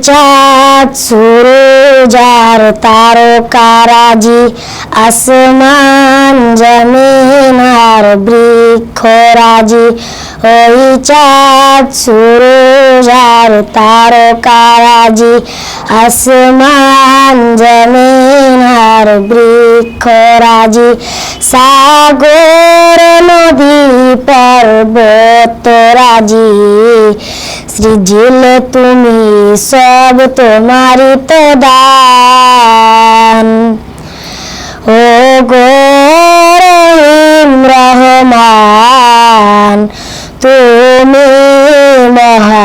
চাঁদ সুরজ আর তারকারাজি আসমান জমিন আর বৃক্ষরাজি ওই চাঁদ সুরজ জমিন আর বৃক্ষরাজি সাগর নদী পর্বত রাজি। সৃজিল, তুমি সব তোমারই তো দান। ও গো রহিম রহমান, তুমি মহামহিয়ান।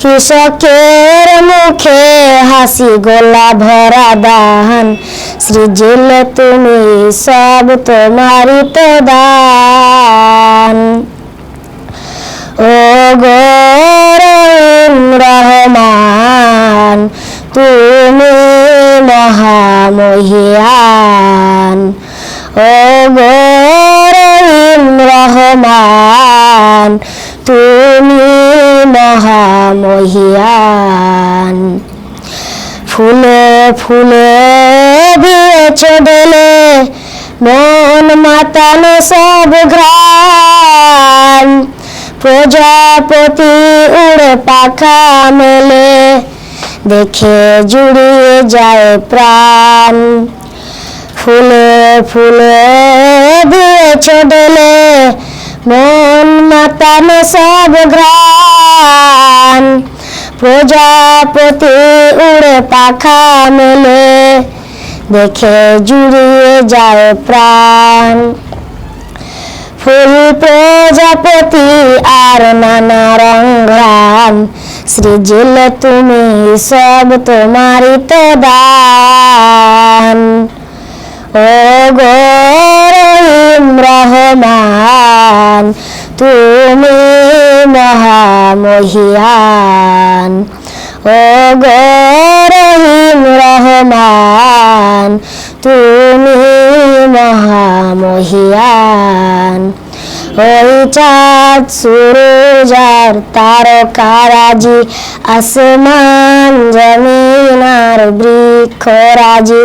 কৃষকের মুখে হাসি গোলা ভরা দান সৃজিল, তুমি সব তোমারই তো দান ও গো রহিম রহমান, তুমি মহামহিয়ান। ও গো রহমান, তুমি মহামহিয়ান। ফুলে ফুলে দিয়েছ ডেলে মন মাতানো সব ঘ্রাণ। প্রজাপতি উড়ে পাখা মেলে, দেখে জুড়িয়ে যায় প্রাণ। ফুলে ফুলে দিয়েছ ডেলে মন মাতানো সব ঘ্রাণ প্রজাপতি উড়ে পাখা মেলে, দেখে জুড়িয়ে যায় প্রাণ। ফুল প্রজাপতি আর নানা রং ঘ্রাণ সৃজিল তুমি সব তোমারই তো দান। ও গো রহিম রহমান, তুমি মহামহিয়ান ও গো রহিম রহমান তুমি মহামহিয়ান। ওই চাঁদ সুরজার তারকারাজি আসমান জমিন আর বৃক্ষরাজি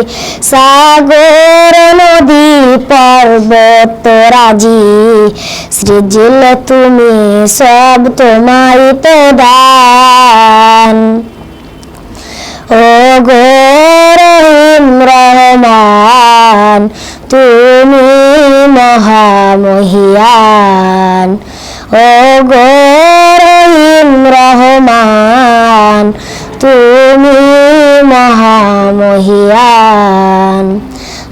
সাগর নদী পর্বত রাজি। সৃজিল তুমি সব তোমারই তো দান। ও রহমান, তুমি মহামহিয়ান। ও গো রহিম রহমান, তুমি মহামহিয়ান।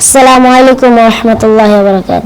আসসালামু আলাইকুম রহমতুল্লাহ বরকাত